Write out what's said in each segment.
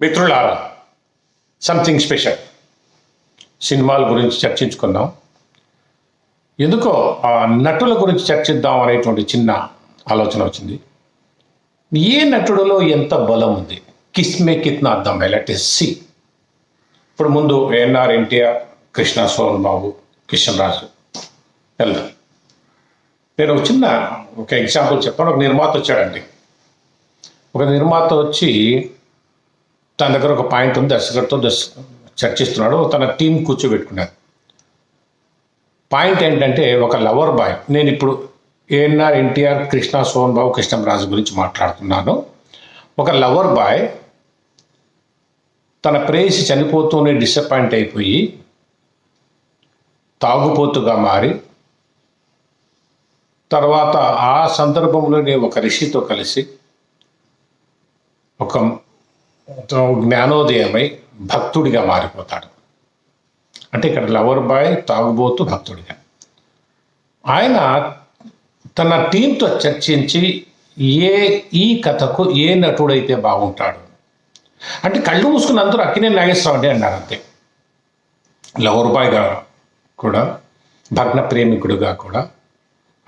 మిత్రులారా something special సినిమాల గురించి చర్చించుకుందాం. ఎందుకో ఆ నటుల గురించి చర్చిద్దాం అనేటువంటి చిన్న ఆలోచన వచ్చింది. ఏ నటుడిలో ఎంత బలం ఉంది? కిస్మే కిత్నా అర్థం లెట్ ఇస్ సి ఇప్పుడు ముందు ఎన్ఆర్ ఎన్టీఆర్ కృష్ణ సోహన్ బాబు కిషన్ రాజు. వెళ్దాం. నేను ఒక చిన్న ఒక ఎగ్జాంపుల్ చెప్పాను. ఒక నిర్మాత వచ్చాడండి. ఒక నిర్మాత వచ్చి తన దగ్గర ఒక పాయింట్ ఉంది దర్శకుడితో దర్శ చర్చిస్తున్నాడు తన టీం కూర్చోబెట్టుకున్నాడు. పాయింట్ ఏంటంటే ఒక లవర్ బాయ్. నేను ఇప్పుడు ఏఎన్ఆర్ ఎన్టీఆర్ కృష్ణ సోహన్ బాబు కృష్ణరాజు గురించి మాట్లాడుతున్నాను. ఒక లవర్ బాయ్ తన ప్రేయసి చనిపోతూనే డిసప్పాయింట్ అయిపోయి తాగుపోతుగా మారి తర్వాత ఆ సందర్భంలోనే ఒక ఋషితో కలిసి ఒక జ్ఞానోదయమై భక్తుడిగా మారిపోతాడు. అంటే ఇక్కడ లవర్ బాయ్ తాగుబోతు భక్తుడిగా. ఆయన తన టీంతో చర్చించి ఏ ఈ కథకు ఏ నటుడైతే బాగుంటాడు. అంటే కళ్ళు మూసుకుని అందరూ అక్కినే నాగేశ్వరరావు అన్నారు అంతే. లవర్ బాయ్గా కూడా భగ్న ప్రేమికుడుగా కూడా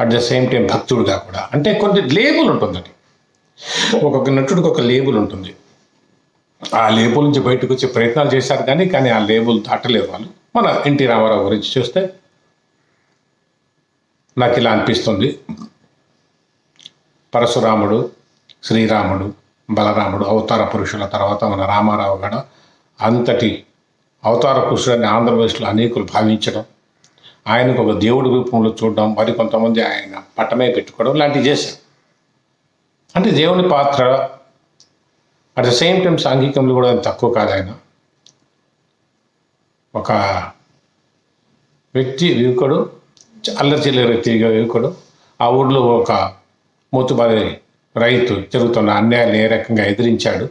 అట్ ద సేమ్ టైం భక్తుడుగా కూడా. అంటే కొన్ని లేబుల్ ఉంటుందండి. ఒక్కొక్క నటుడికి ఒక లేబుల్ ఉంటుంది. ఆ లేబుల్ నుంచి బయటకు వచ్చే ప్రయత్నాలు చేశారు కానీ కానీ ఆ లేబుల్ దాటలేదు వాళ్ళు. మన ఎన్టీ రామారావు గురించి చూస్తే నాకు ఇలా అనిపిస్తుంది. పరశురాముడు శ్రీరాముడు బలరాముడు అవతార పురుషుల తర్వాత మన రామారావు కూడా అంతటి అవతార పురుషులని ఆంధ్రప్రదేశ్లో అనేకులు భావించడం ఆయనకు ఒక దేవుడి రూపంలో చూడడం మరి కొంతమంది ఆయన పట్టమే పెట్టుకోవడం లాంటివి చేశారు. అంటే దేవుని పాత్ర అట్ ద సేమ్ టైం సాంఘికంలో కూడా తక్కువ కాదు ఆయన. ఒక వ్యక్తి యువకుడు అల్లరి తిరిగే యువకుడు. ఆ ఊళ్ళో ఒక మూతుబారి రైతు జరుగుతున్న అన్యాయాన్ని ఏ రకంగా ఎదిరించాడు.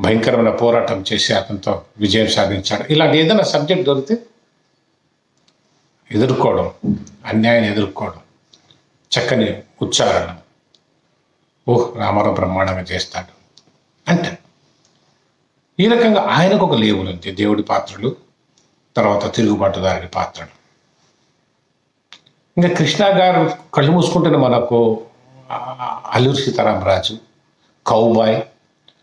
భయంకరమైన పోరాటం చేసి అతనితో విజయం సాధించాడు. ఇలాంటి ఏదైనా సబ్జెక్ట్ దొరికితే ఎదుర్కోవడం అన్యాయాన్ని ఎదుర్కోవడం చక్కని ఉచ్చారణ. ఓహ్ రామారావు బ్రహ్మాండంగా చేస్తాడు. అంటే ఈ రకంగా ఆయనకు ఒక లేవులు ఉంది దేవుడి పాత్రలు తర్వాత తిరుగుబాటుదారి పాత్రలు. ఇంకా కృష్ణ గారు కళ్ళు మూసుకుంటేనే మనకు Alluri Sitaram Raju cowboy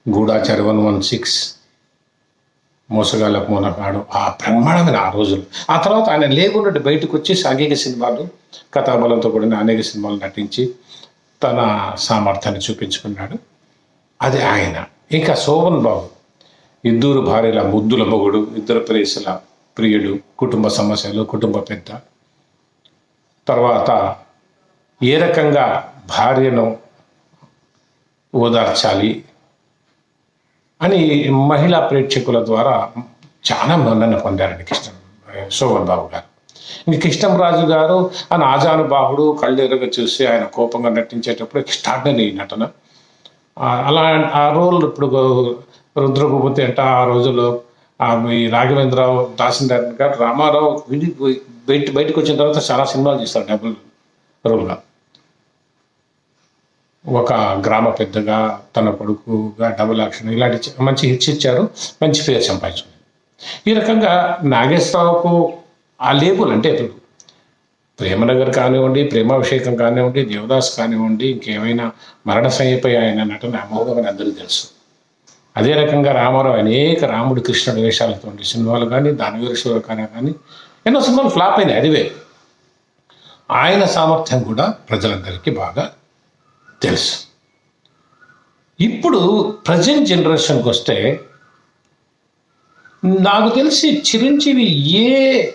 Goodachari one one six మోసగాళ్ళకు Monagadu ఆ బ్రహ్మాండమైన ఆ రోజులు. ఆ తర్వాత ఆయన లేకుండా బయటకు వచ్చి సాంఘిక సినిమాలు కథాబలంతో కూడిన అనేక సినిమాలు నటించి తన సామర్థ్యాన్ని చూపించుకున్నాడు. అది ఆయన. ఇంకా శోభన్ బాబు. ఇద్దరు భార్యల ముద్దుల మొగుడు ఇద్దరు ప్రేసుల ప్రియుడు కుటుంబ సమస్యలు కుటుంబ పెద్ద. తర్వాత ఏ రకంగా భార్యను ఓదార్చాలి అని మహిళా ప్రేక్షకుల ద్వారా చాలా మన్నన పొందారండి కృష్ణ శోభన్ బాబు గారు. ఇంక కృష్ణంరాజు గారు ఆయన ఆజానుబాహుడు కళ్ళు ఎరగ చూసి ఆయన కోపంగా నటించేటప్పుడు ఎక్స్ట్రాడినరీ నటన. అలా ఆ రోల్ ఇప్పుడు రుద్రభూపతి అంటే ఆ రోజుల్లో ఆ ఈ రాఘవేంద్రరావు దాసిందార్ గారు రామారావు విడి బయట బయటకు వచ్చిన తర్వాత చాలా సినిమాలు చేస్తారు డబుల్ రోల్గా ఒక గ్రామ పెద్దగా తన కొడుకుగా డబుల్ యాక్షన్ ఇలాంటి మంచి హిట్స్ ఇచ్చారు మంచి పేరు సంపాదించుకుంది ఈ రకంగా నాగేశ్వరరావుకు ఆ లేబుల్ అంటే ఇప్పుడు ప్రేమనగర్ కానివ్వండి ప్రేమాభిషేకం కానివ్వండి దేవదాస్ కానివ్వండి ఇంకేమైనా మరణ ఆయన నటన అమోఘమని అందరికీ తెలుసు. అదే రకంగా రామారావు అనేక రాముడు కృష్ణుడు వేషాలతో సినిమాలు కానీ దానవీరేశ్వర కానీ కానీ ఎన్నో సినిమాలు ఫ్లాప్ అయినాయి అదివే ఆయన సామర్థ్యం కూడా ప్రజలందరికీ బాగా తెలుసు. ఇప్పుడు ప్రజెంట్ జనరేషన్కి వస్తే నాకు తెలిసి చిరంజీవి ఏ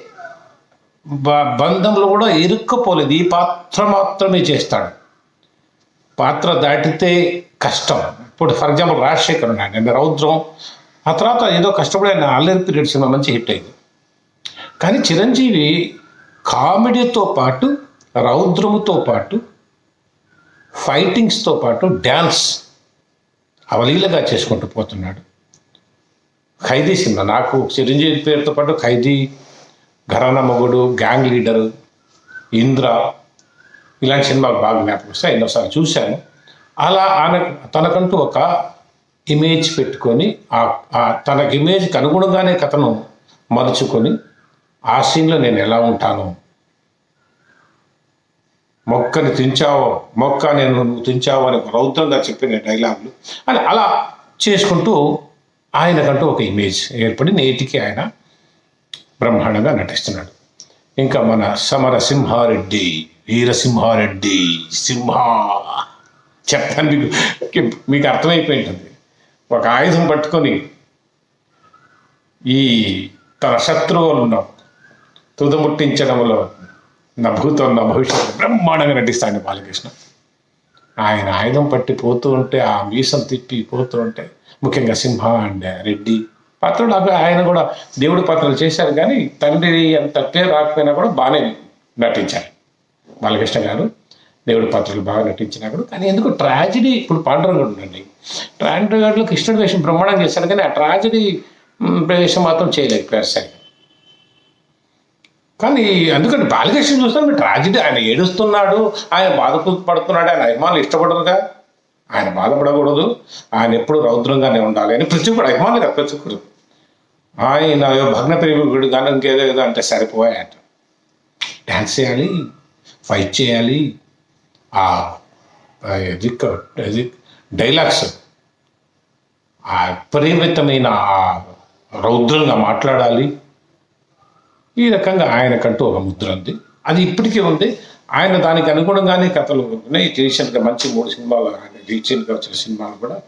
బంధంలో కూడా ఇరుక్కపోలేదు. ఈ పాత్ర మాత్రమే చేస్తాడు. పాత్ర దాటితే కష్టం. ఇప్పుడు ఫర్ ఎగ్జాంపుల్ రాజశేఖర్ ఉన్నాడు. ఆయన రౌద్రం. ఆ తర్వాత ఏదో కష్టపడి ఆయన అల్లరి పీరియడ్ సినిమా మంచి హిట్ అయింది. కానీ చిరంజీవి కామెడీతో పాటు రౌద్రముతో పాటు ఫైటింగ్స్తో పాటు డ్యాన్స్ అవలీలగా చేసుకుంటూ పోతున్నాడు. ఖైదీ సినిమా. నాకు చిరంజీవి పేరుతో పాటు ఖైదీ ఘరానా మొగుడు గ్యాంగ్ లీడరు ఇంద్ర ఇలాంటి సినిమాలు బాగా జ్ఞాపకం వస్తాయి. ఎన్నోసార్లు చూశాను. అలా ఆయన తనకంటూ ఒక ఇమేజ్ పెట్టుకొని ఆ తనకి ఇమేజ్కి అనుగుణంగానే కథను మలుచుకొని ఆ సీన్లో నేను ఎలా ఉంటాను? మొక్కని తించావో మొక్క నేను నువ్వు తించావో అని ఒక రౌద్రంగా చెప్పిన డైలాగులు. అని అలా చేసుకుంటూ ఆయనకంటూ ఒక ఇమేజ్ ఏర్పడి నేటికి ఆయన బ్రహ్మాండంగా నటిస్తున్నాడు. ఇంకా మన సమర సింహారెడ్డి వీరసింహారెడ్డి సింహ చెప్పాను మీకు మీకు అర్థమైపోయి ఉంటుంది ఒక ఆయుధం పట్టుకొని ఈ తన శత్రువులను తుదముట్టించడంలో నా భూతం నా భవిష్యత్తు బ్రహ్మాండంగా నటిస్తాడు బాలకృష్ణ. ఆయన ఆయుధం పట్టి పోతూ ఉంటే ఆ మీసం తిప్పి పోతూ ఉంటే ముఖ్యంగా సింహ అండ్ రెడ్డి పాత్రలు అవి ఆయన కూడా దేవుడి పాత్రలు చేశారు కానీ తండ్రి అంత పేరు రాకపోయినా కూడా బాగానే నటించారు. బాలకృష్ణ గారు దేవుడి పాత్రలు బాగా నటించినప్పుడు కానీ ఎందుకు ట్రాజిడీ ఇప్పుడు పాండురంగుడు ఉండండి. పాండురంగుడులో కృష్ణుడు వేషం బ్రహ్మాండం చేశారు కానీ ఆ ట్రాజిడీ ప్రవేశం మాత్రం చేయలేకపోయారు సరిగ్గా కానీ ఎందుకంటే బాలకృష్ణ చూస్తే ట్రాజడీ ఆయన ఏడుస్తున్నాడు ఆయన బాధ పడుతున్నాడు ఆయన అభిమానులు ఇష్టపడరుగా. ఆయన బాధపడకూడదు. ఆయన ఎప్పుడు రౌద్రంగానే ఉండాలి అని ప్రతి ఒక్కడు అభిమానులు కదా ప్రతి ఒక్కరు. ఆయన భగ్న ప్రేమికుడు కానీ ఇంకేదో ఏదో అంటే సరిపోయాయట డ్యాన్స్ చేయాలి ఫైట్ చేయాలి. ఆ ఇది ఇది డైలాగ్స్ ఆ విపరీతమైన ఆ రౌద్రంగా మాట్లాడాలి. ఈ రకంగా ఆయనకంటూ ఒక ముద్ర ఉంది. అది ఇప్పటికీ ఉంది. ఆయన దానికి అనుగుణంగానే కథలు ఉన్నాయి. రీసెంట్గా మంచి మూడు సినిమాలు ఆయన రీసెంట్గా వచ్చిన సినిమాలు కూడా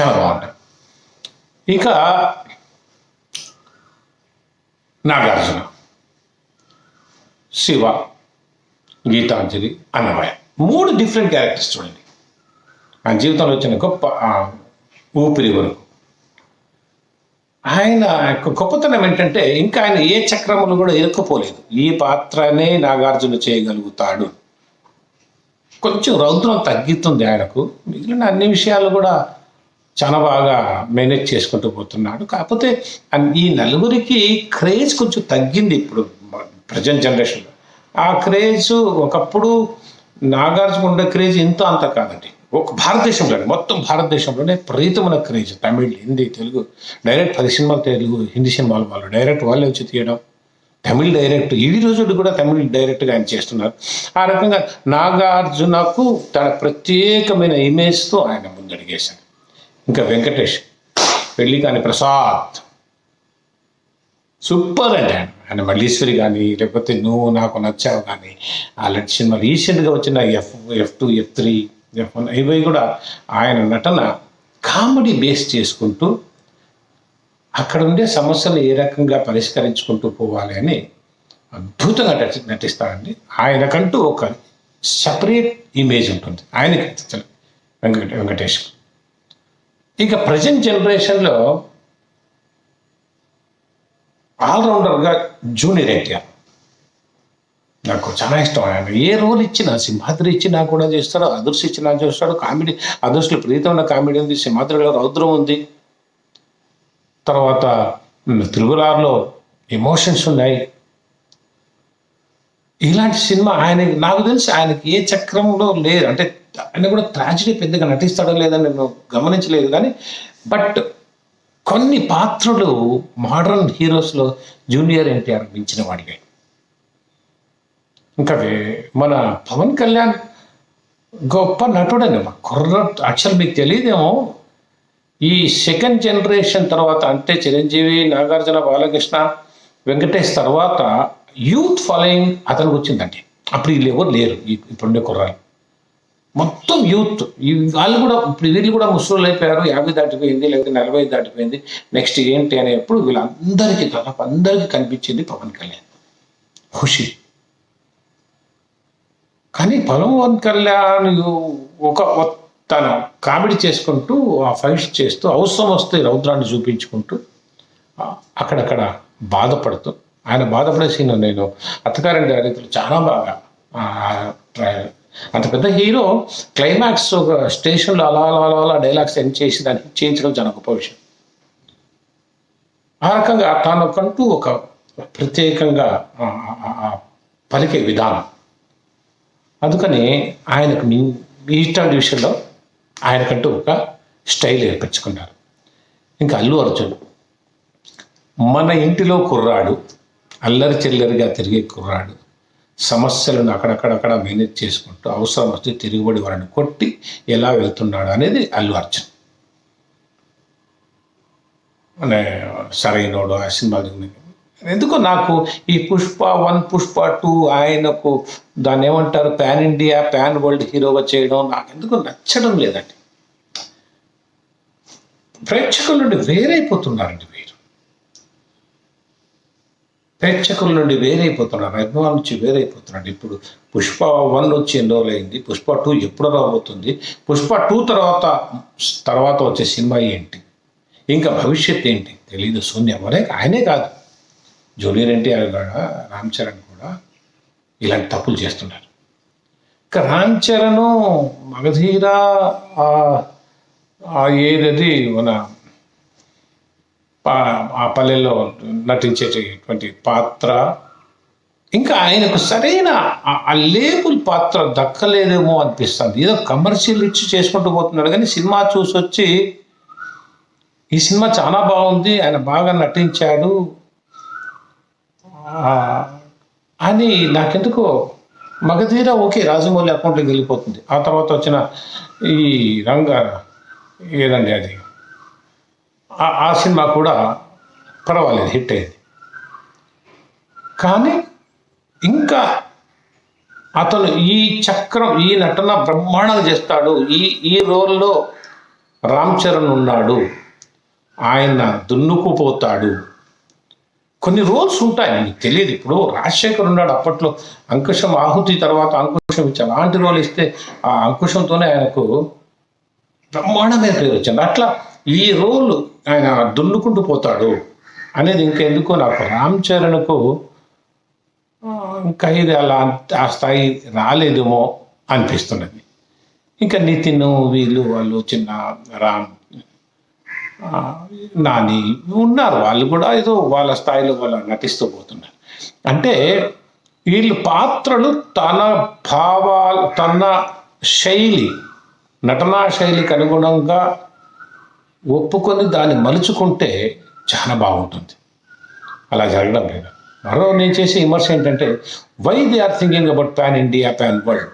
చాలా బాగుంటాయి. ఇక నాగార్జున శివ గీతాంజలి అన్నమయ్య. మూడు డిఫరెంట్ క్యారెక్టర్స్ చూడండి. ఆయన జీవితంలో వచ్చిన గొప్ప ఊపిరి వరకు ఆయన గొప్పతనం ఏంటంటే ఇంకా ఆయన ఏ చక్రములు కూడా ఇరుక్కుపోలేదు ఈ పాత్రనే నాగార్జున చేయగలుగుతాడు. కొంచెం రౌద్రం తగ్గుతుంది ఆయనకు. మిగిలిన అన్ని విషయాలు కూడా చాలా బాగా మేనేజ్ చేసుకుంటూ పోతున్నాడు. కాకపోతే ఈ నలుగురికి క్రేజ్ కొంచెం తగ్గింది ఇప్పుడు ప్రజెంట్ జనరేషన్లో. ఆ క్రేజ్ ఒకప్పుడు నాగార్జున ఉండే క్రేజ్ ఇంత అంత కాదండి. ఒక భారతదేశంలోనే మొత్తం భారతదేశంలోనే ప్రీతమైన క్రేజ్. తమిళ్ హిందీ తెలుగు. డైరెక్ట్ పది సినిమాలు తెలుగు హిందీ సినిమాలు వాళ్ళు. డైరెక్ట్ వాళ్ళే వచ్చి తీయడం. తమిళ్ డైరెక్ట్ ఈ రోజులు కూడా తమిళ్ డైరెక్ట్గా ఆయన చేస్తున్నారు. ఆ రకంగా నాగార్జునకు తన ప్రత్యేకమైన ఇమేజ్తో ఆయన ముందడిగేశారు. ఇంకా వెంకటేష్ పెళ్ళి కానీ ప్రసాద్. సూపర్ అంటే ఆయన. ఆయన మల్లీశ్వరి కానీ లేకపోతే నువ్వు నాకు నచ్చావు కానీ అలాంటి సినిమా రీసెంట్గా వచ్చిన F F two F three ఇవి కూడా ఆయన నటన కామెడీ బేస్ చేసుకుంటూ అక్కడ ఉండే సమస్యలు ఏ రకంగా పరిష్కరించుకుంటూ పోవాలి అని అద్భుతంగా నటి నటిస్తారండి. ఆయనకంటూ ఒక సపరేట్ ఇమేజ్ ఉంటుంది. ఆయనకి వెంకట వెంకటేష్. ఇక ప్రజెంట్ జనరేషన్లో ఆల్రౌండర్గా జూనియర్ ఎన్టీఆర్. నాకు చాలా ఇష్టం. ఆయన ఏ రోల్ ఇచ్చినా సింహాద్రి ఇచ్చినా కూడా చేస్తాడు అదర్స్ ఇచ్చినా చేస్తాడు కామెడీ అదర్స్లో ప్రీతమైన కామెడీ ఉంది సింహాద్రిలో రౌద్రం ఉంది. తర్వాత త్రిగులార్లో ఎమోషన్స్ ఉన్నాయి. ఇలాంటి సినిమా ఆయన నాకు తెలిసి ఆయనకి ఏ చక్రంలో లేదు. అంటే ఆయన కూడా ట్రాజిడీ పెద్దగా నటిస్తాడో లేదని నేను గమనించలేదు కానీ బట్ కొన్ని పాత్రలు మోడర్న్ హీరోస్లో జూనియర్ ఎన్టీఆర్ మించిన వాడివే ఇంకా మన పవన్ కళ్యాణ్ గొప్ప నటుడని మా కుర్ర యాక్చువల్ మీకు తెలియదేమో ఈ సెకండ్ జనరేషన్ తర్వాత అంటే చిరంజీవి నాగార్జున బాలకృష్ణ వెంకటేష్ తర్వాత యూత్ ఫాలోయింగ్ అతనికి వచ్చిందండి. అప్పుడు వీళ్ళు ఎవరు లేరు ఇప్పుడుండే కుర్రాలు మొత్తం యూత్. ఈ వాళ్ళు కూడా ఇప్పుడు వీళ్ళు కూడా ముసలు అయిపోయారు. యాభై దాటిపోయింది లేకపోతే నలభై దాటిపోయింది. నెక్స్ట్ ఏంటి అనేప్పుడు వీళ్ళందరికీ దాదాపు అందరికీ కనిపించింది పవన్ కళ్యాణ్. ఖుషి. కానీ పవన్ కళ్యాణ్ ఒక ఒక తన కామెడీ చేసుకుంటూ ఆ ఫైట్స్ చేస్తూ అవసరం వస్తే రౌద్రాన్ని చూపించుకుంటూ అక్కడక్కడ బాధపడుతూ ఆయన బాధపడే సీన్ నేను అత్తగారండి రైతులు చాలా బాగా ట్రై- అంత పెద్ద హీరో క్లైమాక్స్ ఒక స్టేషన్లో అలా అలా అలా అలా డైలాగ్స్ ఎండ్ చేసి దాన్ని చేయించడం చాలా గొప్ప విషయం. ఆ రకంగా తనకంటూ ఒక ప్రత్యేకంగా పలికే విధానం. అందుకని ఆయనకు మీ ఇట్లాంటి విషయంలో ఆయనకంటూ ఒక స్టైల్ ఏర్పరచుకున్నారు. ఇంకా అల్లు అర్జున్ మన ఇంటిలో కుర్రాడు అల్లరి చిల్లరిగా తిరిగే కుర్రాడు సమస్యలను అక్కడక్కడక్కడ మేనేజ్ చేసుకుంటూ అవసరం వస్తే తిరుగుబడి వారిని కొట్టి ఎలా వెళ్తున్నాడు అనేది అల్లు అర్జున్. అనే సరైనోడు ఆ సినిమా ఎందుకో నాకు ఈ పుష్ప వన్ పుష్ప టూ ఆయనకు దాన్ని ఏమంటారు? పాన్ ఇండియా పాన్ వరల్డ్ హీరోగా చేయడం నాకు ఎందుకు నచ్చడం లేదండి. ప్రేక్షకుల నుండి వేరైపోతున్నారండి వీరు. ప్రేక్షకుల నుండి వేరైపోతున్నారు అభిమానుల నుంచి వేరైపోతున్నాడు ఇప్పుడు పుష్ప వన్ వచ్చి ఎన్ని రోజులు అయింది? పుష్ప టూ ఎప్పుడు రాబోతుంది? పుష్ప టూ తర్వాత తర్వాత వచ్చే సినిమా ఏంటి? ఇంకా భవిష్యత్ ఏంటి? తెలియదు శూన్యం అనే ఆయనే కాదు. జూనియర్ ఎన్టీఆర్ కూడా రామ్ చరణ్ కూడా ఇలాంటి తప్పులు చేస్తున్నారు ఇంకా రామ్ చరణ్ మగధీర ఏదది మన పా- ఆ పల్లెల్లో నటించేటటువంటి పాత్ర ఇంకా ఆయనకు సరైన ఆ- లేబుల్ పాత్ర దక్కలేదేమో అనిపిస్తుంది. ఏదో కమర్షియల్ ఇచ్చి చేసుకుంటూ పోతున్నాడు. కానీ సినిమా చూసి వచ్చి ఈ సినిమా చాలా బాగుంది ఆయన బాగా నటించాడు అని నాకెందుకో మగధీర ఓకే రాజమౌళి అకౌంట్లోకి వెళ్ళిపోతుంది. ఆ తర్వాత వచ్చిన ఈ రంగ ఏదండి అది? ఆ- సినిమా కూడా పర్వాలేదు హిట్ అయింది కానీ ఇంకా అతను ఈ చక్రం ఈ నటన బ్రహ్మాండంగా చేస్తాడు. ఈ ఈ రోల్లో రామ్ చరణ్ ఉన్నాడు. ఆయన దున్నుకుపోతాడు. కొన్ని రోల్స్ ఉంటాయి మీకు తెలియదు. ఇప్పుడు రాజశేఖర్ ఉన్నాడు అప్పట్లో అంకుశం ఆహుతి తర్వాత అంకుశం ఇచ్చి అలాంటి రోల్ ఇస్తే ఆ అంకుశంతోనే ఆయనకు బ్రహ్మాండమైన పేరు వచ్చింది. అట్లా ఈ రోల్ ఆయన దున్నుకుంటూ పోతాడు అనేది ఇంకెందుకో నాకు రామ్ చరణ్కు ఇంకా ఇది అలా ఆ స్థాయి రాలేదేమో అనిపిస్తున్నది. ఇంకా నితిన్ వీళ్ళు వాళ్ళు చిన్న రామ్ నాని ఉన్నారు. వాళ్ళు కూడా ఏదో వాళ్ళ స్థాయిలో వాళ్ళు నటిస్తూ పోతున్నారు. అంటే వీళ్ళు పాత్రలు తన భావాలు తన శైలి నటనా శైలికి అనుగుణంగా ఒప్పుకొని దాన్ని మలుచుకుంటే చాలా బాగుంటుంది. అలా జరగడం లేదు. మరో నేను చేసే విమర్శ ఏంటంటే why they are thinking about pan India pan world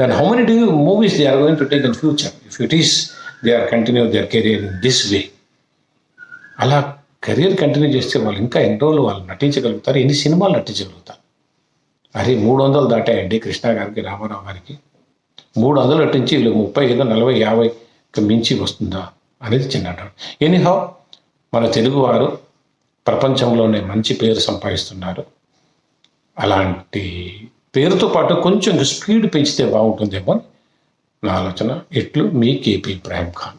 then how many do movies they are going to take in future if it is they are continue continue their in this way. అలా career continue చేస్తే వాళ్ళు ఇంకా ఎన్ని రోజులు వాళ్ళు నటించగలుగుతారు ఎన్ని సినిమాలు నటించగలుగుతారు. అరే మూడు వందలు దాటాయండి కృష్ణ గారికి రామారావు గారికి. మూడు వందలు నటించి వీళ్ళు ముప్పై ఐదు నలభై యాభైకి మించి వస్తుందా అనేది చిన్న డౌట్ ఎనీహౌ మన తెలుగువారు ప్రపంచంలోనే మంచి పేరు సంపాదిస్తున్నారు. అలాంటి పేరుతో పాటు కొంచెం స్పీడ్ పెంచితే బాగుంటుందేమో అని నా ఆలోచన ఇట్లు మీ కేపీ ఇబ్రాహీం ఖాన్.